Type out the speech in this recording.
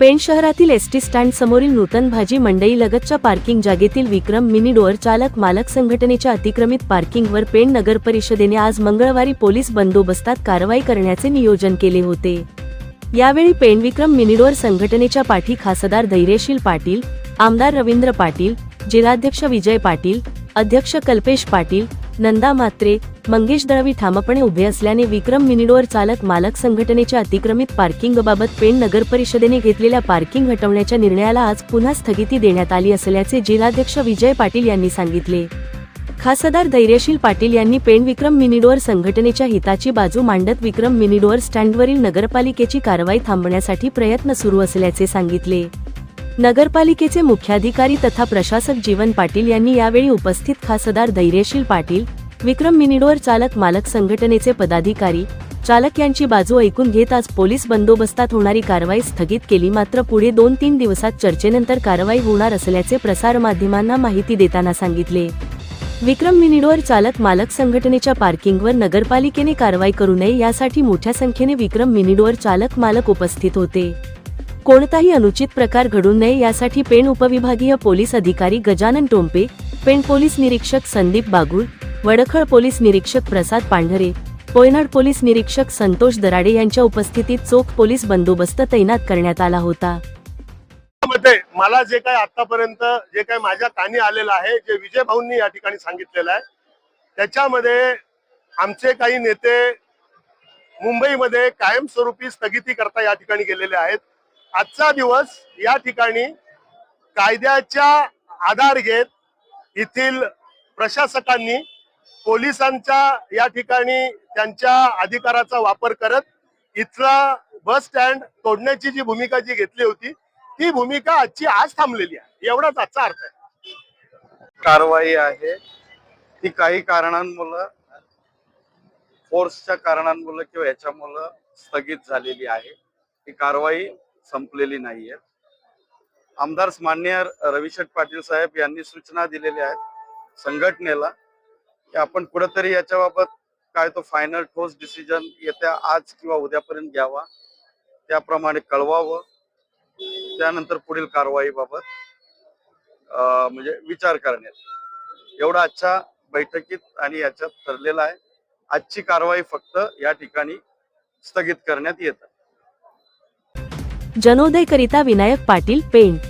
पेण शहरातील ST stand समोरील नूतन भाजी मंडई लगतच्या पार्किंग जागेतील विक्रम मिनी डोअर चालक मालक संघटनेच्या अतिक्रमित पार्किंगवर पेण नगर परिषदेने आज मंगळवारी पोलीस बंदोबस्तात कारवाई करण्याचे नियोजन केले होते. यावेळी पेण विक्रम मिनिडोअर संघटनेच्या पाठी खासदार धैर्यशील पाटील आमदार रवींद्र पाटील जिल्हाध्यक्ष विजय पाटील अध्यक्ष कल्पेश पाटील नंदा मात्रे मंगेश दळवी ठामपणे उभे असल्याने विक्रम मिनिडोर चालक मालक संघटनेच्या अतिक्रमित पार्किंगबाबत पेण नगर परिषदेने घेतलेल्या पार्किंग हटवण्याच्या निर्णयाला आज पुन्हा स्थगिती देण्यात आली असल्याचे जिल्हाध्यक्ष विजय पाटील यांनी सांगितले. खासदार धैर्यशील पाटील यांनी पेण विक्रम मिनिडोअर संघटनेच्या हिताची बाजू मांडत विक्रम मिनिडोअर स्टँडवरील नगरपालिकेची कारवाई थांबण्यासाठी प्रयत्न सुरू असल्याचे सांगितले. नगरपालिकेचे मुख्याधिकारी तथा प्रशासक जीवन पाटील यांनी यावेळी उपस्थित खासदार धैर्यशील पाटील विक्रम मिनिडोर चालक मालक संघटनेचे पदाधिकारी चालक यांची बाजू ऐकून घेत आज पोलीस बंदोबस्तात होणारी कारवाई स्थगित केली. मात्र पुढे दोन तीन दिवसात चर्चेनंतर कारवाई होणार असल्याचे प्रसारमाध्यमांना माहिती देताना सांगितले. विक्रम मिनिडोर चालक मालक संघटनेच्या पार्किंगवर नगरपालिकेने कारवाई करू नये यासाठी मोठ्या संख्येने विक्रम मिनिडोर चालक मालक उपस्थित होते. कोणताही अनुचित प्रकार घडू नये यासाठी पेण उपविभागीय पोलीस अधिकारी गजानन टोंपे पेण पोलीस निरीक्षक संदीप बागुळ वडखळ पोलीस निरीक्षक प्रसाद पांढरे कोयनाड पोलीस निरीक्षक संतोष दराडे यांच्या उपस्थितीत चोख पोलीस बंदोबस्त तैनात करण्यात आला होता. मला जे काय आतापर्यंत जे काय माझ्या कानी आलेलं आहे जे विजय भाऊंनी या ठिकाणी सांगितलेलं आहे त्याच्यामध्ये आमचे काही नेते मुंबईमध्ये कायमस्वरूपी स्थगिती करता या ठिकाणी गेलेले आहेत. आजचा दिवस या ठिकाणी कायद्याच्या आधार घेत येथील प्रशासकांनी पोलिसांच्या या ठिकाणी त्यांच्या अधिकाराचा वापर करत इथला बस स्टँड तोडण्याची जी भूमिका जी घेतली होती ती भूमिका आजची आज थांबलेली आहे. एवढाच आजचा अर्थ आहे. कारवाई आहे. ती काही कारणांमुळं फोर्सच्या कारणांमुळे किंवा याच्यामुळं स्थगित झालेली आहे. ही कारवाई संपलेली नाहीये. आमदार मान्य रविशेठ पाटील साहेब यांनी सूचना दिलेल्या आहेत संघटनेला की आपण कुठेतरी याच्याबाबत काय तो फायनल ठोस डिसिजन येत्या आज किंवा उद्यापर्यंत घ्यावा त्याप्रमाणे कळवावं त्यानंतर पुढील कारवाईबाबत म्हणजे विचार करण्यात एवढा आजच्या बैठकीत आणि याच्यात ठरलेला आहे. आजची कारवाई फक्त या ठिकाणी स्थगित करण्यात येत जनोदयकरिता विनायक पाटील पेंट